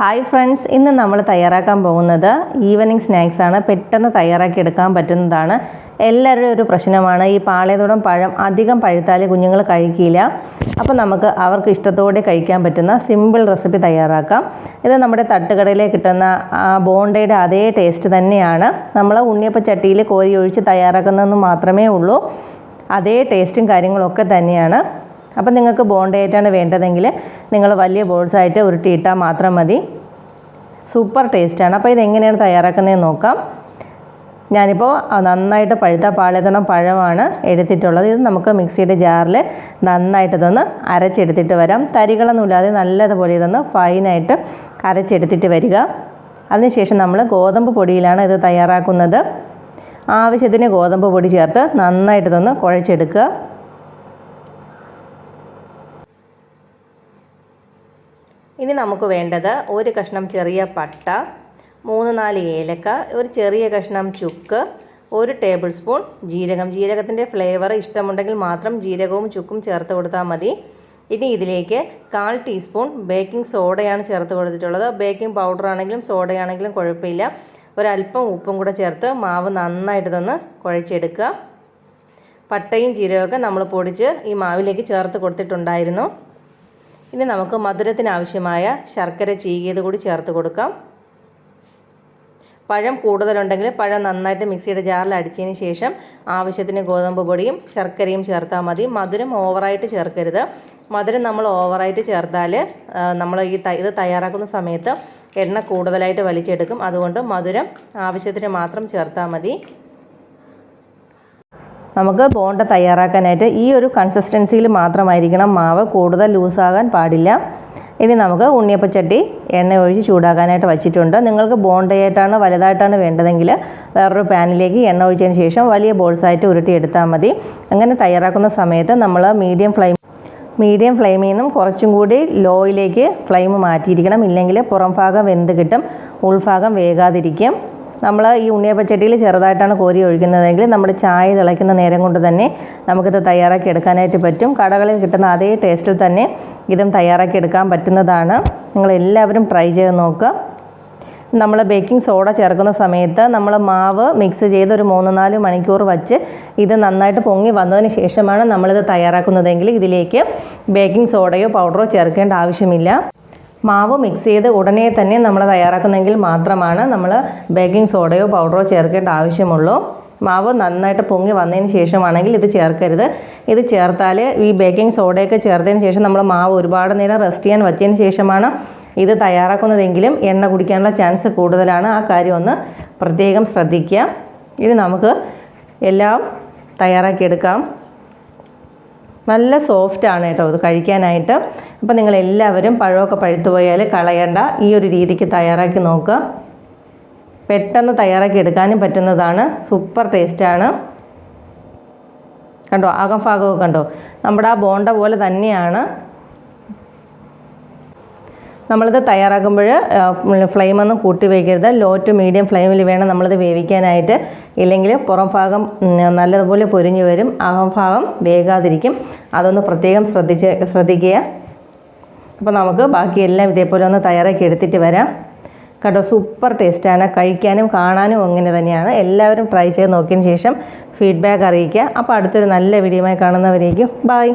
Hi friends ഇന്ന് നമ്മൾ തയ്യാറാക്കാൻ പോകുന്നത് ഈവനിങ് സ്നാക്സ് ആണ്. പെട്ടെന്ന് തയ്യാറാക്കി എടുക്കാൻ പറ്റുന്നതാണ്. എല്ലാവരുടെയും ഒരു പ്രശ്നമാണ്. ഈ പാളയതോടം പഴം അധികം പഴുത്താൽ കുഞ്ഞുങ്ങൾ കഴിക്കില്ല. അപ്പോൾ നമുക്ക് അവർക്ക് ഇഷ്ടത്തോടെ കഴിക്കാൻ പറ്റുന്ന സിമ്പിൾ റെസിപ്പി തയ്യാറാക്കാം. ഇത് നമ്മുടെ തട്ടുകടയിലെ കിട്ടുന്ന ബോണ്ടയുടെ അതേ ടേസ്റ്റ് തന്നെയാണ്. നമ്മൾ ഉണ്ണിയപ്പ ചട്ടിയിൽ കോരി ഒഴിച്ച് തയ്യാറാക്കുന്നതെന്ന് മാത്രമേ ഉള്ളൂ. അതേ ടേസ്റ്റും കാര്യങ്ങളൊക്കെ തന്നെയാണ്. അപ്പം നിങ്ങൾക്ക് ബോണ്ടയായിട്ടാണ് വേണ്ടതെങ്കിൽ നിങ്ങൾ വലിയ ബോൾസ് ബോൾസായിട്ട് ഉരുട്ടിയിട്ടാൽ മാത്രം മതി. സൂപ്പർ ടേസ്റ്റാണ് അപ്പോൾ ഇതെങ്ങനെയാണ് തയ്യാറാക്കുന്നതെന്ന് നോക്കാം. ഞാനിപ്പോൾ നന്നായിട്ട് പഴുത്ത പാളയത്തണം പഴമാണ് എടുത്തിട്ടുള്ളത്. ഇത് നമുക്ക് മിക്സിയുടെ ജാറിൽ നന്നായിട്ട് ഇതൊന്ന് അരച്ചെടുത്തിട്ട് വരാം. തരികളൊന്നുമില്ലാതെ നല്ലതുപോലെ ഇതൊന്ന് ഫൈനായിട്ട് അരച്ചെടുത്തിട്ട് വരിക. അതിനുശേഷം നമ്മൾ ഗോതമ്പ് പൊടിയിലാണ് ഇത് തയ്യാറാക്കുന്നത്. ആവശ്യത്തിന് ഗോതമ്പ് പൊടി ചേർത്ത് നന്നായിട്ട് ഇതൊന്ന് കുഴച്ചെടുക്കുക. ഇനി നമുക്ക് വേണ്ടത് ഒരു കഷ്ണം ചെറിയ പട്ട മൂന്ന് നാല് ഏലക്ക ഒരു ചെറിയ കഷ്ണം ചുക്ക് ഒരു ടേബിൾ സ്പൂൺ ജീരകം. ജീരകത്തിന്റെ ഫ്ലേവർ ഇഷ്ടമുണ്ടെങ്കിൽ മാത്രം ജീരകവും ചുക്കും ചേർത്ത് കൊടുത്താൽ മതി. ഇനി ഇതിലേക്ക് കാൽ ടീസ്പൂൺ ബേക്കിംഗ് സോഡയാണ് ചേർത്ത് കൊടുത്തിട്ടുള്ളത്. ബേക്കിംഗ് പൗഡർ ആണെങ്കിലും സോഡയാണെങ്കിലും കുഴപ്പമില്ല. ഒരല്പം ഉപ്പും കൂടെ ചേർത്ത് മാവ് നന്നായിട്ട് തന്നെ കുഴച്ചെടുക്കുക. പട്ടയും ജീരകമൊക്കെ നമ്മൾ പൊടിച്ച് ഈ മാവിലേക്ക് ചേർത്ത് കൊടുത്തിട്ടുണ്ടായിരുന്നു. ഇനി നമുക്ക് മധുരത്തിനാവശ്യമായ ശർക്കര ചീകിയത് കൂടി ചേർത്ത് കൊടുക്കാം. പഴം കൂടുതലുണ്ടെങ്കിൽ പഴം നന്നായിട്ട് മിക്സിയുടെ ജാറിൽ അടിച്ചതിന് ശേഷം ആവശ്യത്തിന് ഗോതമ്പ് പൊടിയും ശർക്കരയും ചേർത്താൽ മതി. മധുരം ഓവറായിട്ട് ചേർക്കരുത്. മധുരം നമ്മൾ ഓവറായിട്ട് ചേർത്താൽ നമ്മൾ ഈ ഇത് തയ്യാറാക്കുന്ന സമയത്ത് എണ്ണ കൂടുതലായിട്ട് വലിച്ചെടുക്കും. അതുകൊണ്ട് മധുരം ആവശ്യത്തിന് മാത്രം ചേർത്താൽ മതി. നമുക്ക് ബോണ്ട തയ്യാറാക്കാനായിട്ട് ഈ ഒരു കൺസിസ്റ്റൻസിയിൽ മാത്രമായിരിക്കണം. മാവ് കൂടുതൽ ലൂസാകാൻ പാടില്ല. ഇനി നമുക്ക് ഉണ്ണിയപ്പച്ചട്ടി എണ്ണ ഒഴിച്ച് ചൂടാക്കാനായിട്ട് വച്ചിട്ടുണ്ട്. നിങ്ങൾക്ക് ബോണ്ടയായിട്ടാണ് വലുതായിട്ടാണ് വേണ്ടതെങ്കിൽ വേറൊരു പാനിലേക്ക് എണ്ണ ഒഴിച്ചതിന് ശേഷം വലിയ ബോൾസായിട്ട് ഉരുട്ടിയെടുത്താൽ മതി. അങ്ങനെ തയ്യാറാക്കുന്ന സമയത്ത് നമ്മൾ മീഡിയം ഫ്ലെയിം മീഡിയം ഫ്ലെയിമിൽ നിന്നും കുറച്ചും കൂടി ലോയിലേക്ക് ഫ്ലെയിം മാറ്റിയിരിക്കണം. ഇല്ലെങ്കിൽ പുറംഭാഗം വെന്ത് കിട്ടും. ഉൾഭാഗം വേകാതിരിക്കും. നമ്മൾ ഈ ഉണ്ണിയപ്പച്ചട്ടിയിൽ ചെറുതായിട്ടാണ് കോരി ഒഴിക്കുന്നതെങ്കിൽ നമ്മുടെ ചായ തിളയ്ക്കുന്ന നേരം കൊണ്ട് തന്നെ നമുക്കിത് തയ്യാറാക്കി എടുക്കാനായിട്ട് പറ്റും. കടകളിൽ കിട്ടുന്ന അതേ ടേസ്റ്റിൽ തന്നെ ഇതും തയ്യാറാക്കി എടുക്കാൻ പറ്റുന്നതാണ്. നിങ്ങൾ എല്ലാവരും ട്രൈ ചെയ്ത് നോക്കുക. നമ്മൾ ബേക്കിംഗ് സോഡ ചേർക്കുന്ന സമയത്ത് നമ്മൾ മാവ് മിക്സ് ചെയ്ത് ഒരു മൂന്ന് നാല് മണിക്കൂർ വച്ച് ഇത് നന്നായിട്ട് പൊങ്ങി വന്നതിന് ശേഷമാണ് നമ്മളിത് തയ്യാറാക്കുന്നതെങ്കിൽ ഇതിലേക്ക് ബേക്കിംഗ് സോഡയോ പൗഡറോ ചേർക്കേണ്ട ആവശ്യമില്ല. മാവ് മിക്സ് ചെയ്ത് ഉടനെ തന്നെ നമ്മൾ തയ്യാറാക്കുന്നെങ്കിൽ മാത്രമാണ് നമ്മൾ ബേക്കിംഗ് സോഡയോ പൗഡറോ ചേർക്കേണ്ട ആവശ്യമുള്ളൂ. മാവ് നന്നായിട്ട് പൊങ്ങി വന്നതിന് ശേഷമാണെങ്കിൽ ഇത് ചേർക്കരുത്. ഇത് ചേർത്താൽ ഈ ബേക്കിംഗ് സോഡയൊക്കെ ചേർത്തതിന് ശേഷം നമ്മൾ മാവ് ഒരുപാട് നേരം റെസ്റ്റ് ചെയ്യാൻ വച്ചതിന് ശേഷമാണ് ഇത് തയ്യാറാക്കുന്നതെങ്കിലും എണ്ണ കുടിക്കാനുള്ള ചാൻസ് കൂടുതലാണ്. ആ കാര്യം ഒന്ന് പ്രത്യേകം ശ്രദ്ധിക്കുക. ഇനി നമുക്ക് എല്ലാം തയ്യാറാക്കിയെടുക്കാം. നല്ല സോഫ്റ്റ് ആണ് കേട്ടോ ഇത് കഴിക്കാനായിട്ട്. അപ്പോൾ നിങ്ങൾ എല്ലാവരും പഴമൊക്കെ പഴുത്തു പോയാൽ കളയണ്ട. ഈ ഒരു രീതിക്ക് തയ്യാറാക്കി നോക്കുക. പെട്ടെന്ന് തയ്യാറാക്കി എടുക്കാനും പറ്റുന്നതാണ്. സൂപ്പർ ടേസ്റ്റാണ് കണ്ടോ? അകം ഭാഗമൊക്കെ കണ്ടോ? നമ്മുടെ ആ ബോണ്ട പോലെ തന്നെയാണ്. നമ്മളിത് തയ്യാറാക്കുമ്പോൾ ഫ്ലെയിമൊന്നും കൂട്ടി വയ്ക്കരുത് ലോ ടു മീഡിയം ഫ്ലെയിമിൽ വേണം നമ്മളിത് വേവിക്കാനായിട്ട്. ഇല്ലെങ്കിൽ പുറം ഭാഗം നല്ലതുപോലെ പൊരിഞ്ഞു വരും. അകം ഭാഗം വേകാതിരിക്കും. അതൊന്ന് പ്രത്യേകം ശ്രദ്ധിച്ച് ശ്രദ്ധിക്കുക. അപ്പോൾ നമുക്ക് ബാക്കിയെല്ലാം ഇതേപോലെ ഒന്ന് തയ്യാറാക്കി എടുത്തിട്ട് വരാം. കേട്ടോ സൂപ്പർ ടേസ്റ്റാണ്. കഴിക്കാനും കാണാനും അങ്ങനെ തന്നെയാണ്. എല്ലാവരും ട്രൈ ചെയ്ത് നോക്കിയതിന് ശേഷം ഫീഡ്ബാക്ക് അറിയിക്കുക. അപ്പോൾ അടുത്തൊരു നല്ല വീഡിയോയുമായി കാണുന്നവരേക്കും ബായ്